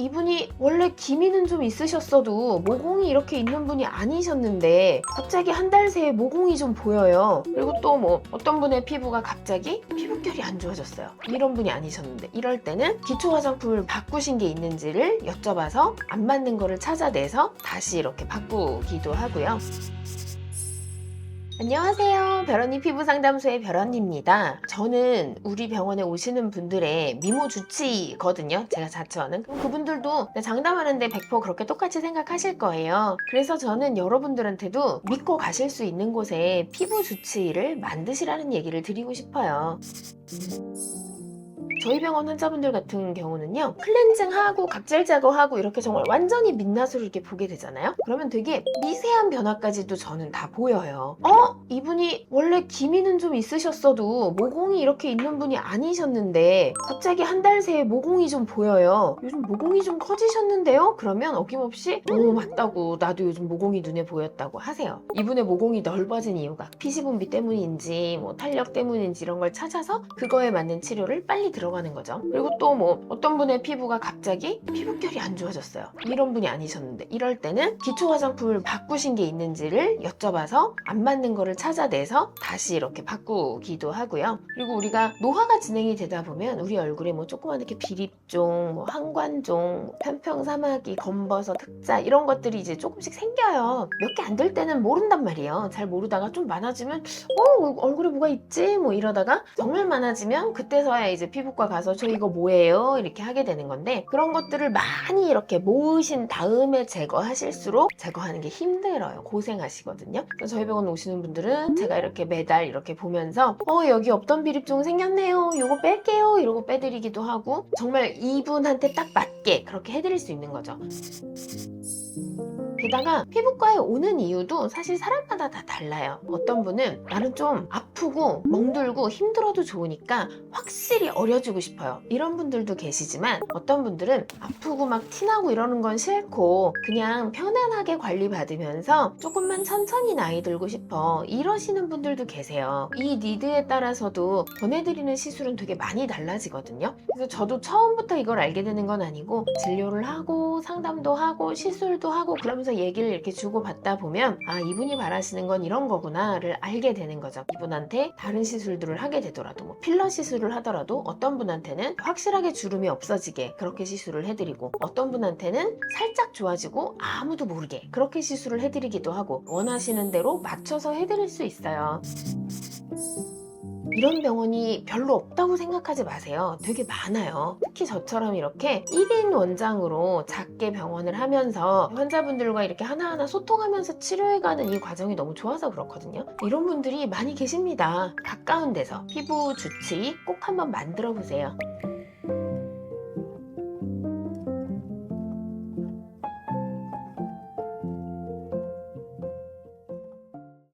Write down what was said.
이분이 원래 기미는 좀 있으셨어도 모공이 이렇게 있는 분이 아니셨는데 갑자기 한 달 새에 모공이 좀 보여요. 그리고 또 뭐 어떤 분의 피부가 갑자기 피부결이 안 좋아졌어요. 이런 분이 아니셨는데 이럴 때는 기초 화장품을 바꾸신 게 있는지를 여쭤봐서 안 맞는 거를 찾아내서 다시 이렇게 바꾸기도 하고요. 안녕하세요. 별언니 피부 상담소의 별언니입니다. 저는 우리 병원에 오시는 분들의 미모 주치거든요. 제가 자처하는. 그분들도 장담하는데 100% 그렇게 똑같이 생각하실 거예요. 그래서 저는 여러분들한테도 믿고 가실 수 있는 곳에 피부 주치의를 만드시라는 얘기를 드리고 싶어요. 저희 병원 환자분들 같은 경우는요 클렌징하고 각질 제거하고 이렇게 정말 완전히 민낯으로 이렇게 보게 되잖아요 그러면 되게 미세한 변화까지도 저는 다 보여요 어? 이분이 원래 기미는 좀 있으셨어도 모공이 이렇게 있는 분이 아니셨는데 갑자기 한 달 새에 모공이 좀 보여요 요즘 모공이 좀 커지셨는데요? 그러면 어김없이 오 맞다고 나도 요즘 모공이 눈에 보였다고 하세요 이분의 모공이 넓어진 이유가 피지 분비 때문인지 뭐 탄력 때문인지 이런 걸 찾아서 그거에 맞는 치료를 빨리 들어 가는 거죠. 그리고 또 뭐 어떤 분의 피부가 갑자기 피부결이 안 좋아졌어요. 이런 분이 아니셨는데 이럴 때는 기초 화장품을 바꾸신 게 있는지를 여쭤봐서 안 맞는 거를 찾아내서 다시 이렇게 바꾸기도 하고요. 그리고 우리가 노화가 진행이 되다 보면 우리 얼굴에 뭐 조그만 이렇게 비립종, 뭐 항관종, 뭐 편평사마귀, 검버섯, 흑자 이런 것들이 이제 조금씩 생겨요. 몇 개 안 될 때는 모른단 말이에요. 잘 모르다가 좀 많아지면 어 얼굴에 뭐가 있지? 뭐 이러다가 정말 많아지면 그때서야 이제 피부과 가서 저 이거 뭐예요? 이렇게 하게 되는 건데 그런 것들을 많이 이렇게 모으신 다음에 제거하실수록 제거하는 게 힘들어요. 고생하시거든요. 저희 병원 오시는 분들은 제가 이렇게 매달 이렇게 보면서 어 여기 없던 비립종 생겼네요. 요거 뺄게요. 이러고 빼드리기도 하고 정말 이분한테 딱 맞게 그렇게 해드릴 수 있는 거죠. 게다가 피부과에 오는 이유도 사실 사람마다 다 달라요. 어떤 분은 나는 좀 아프고 멍들고 힘들어도 좋으니까 확실히 어려지고 싶어요. 이런 분들도 계시지만 어떤 분들은 아프고 막 티나고 이러는 건 싫고 그냥 편안하게 관리받으면서 조금만 천천히 나이 들고 싶어 이러시는 분들도 계세요. 이 니드에 따라서도 보내드리는 시술은 되게 많이 달라지거든요. 그래서 저도 처음부터 이걸 알게 되는 건 아니고 진료를 하고 상담도 하고 시술도 하고 그러 면서 얘기를 이렇게 주고받다 보면 아 이분이 바라시는 건 이런 거구나를 알게 되는 거죠. 이분한테 다른 시술들을 하게 되더라도 뭐 필러 시술을 하더라도 어떤 분한테는 확실하게 주름이 없어지게 그렇게 시술을 해드리고 어떤 분한테는 살짝 좋아지고 아무도 모르게 그렇게 시술을 해드리기도 하고 원하시는 대로 맞춰서 해드릴 수 있어요. 이런 병원이 별로 없다고 생각하지 마세요. 되게 많아요. 특히 저처럼 이렇게 1인 원장으로 작게 병원을 하면서 환자분들과 이렇게 하나하나 소통하면서 치료해가는 이 과정이 너무 좋아서 그렇거든요. 이런 분들이 많이 계십니다. 가까운 데서 피부 주치 꼭 한번 만들어 보세요.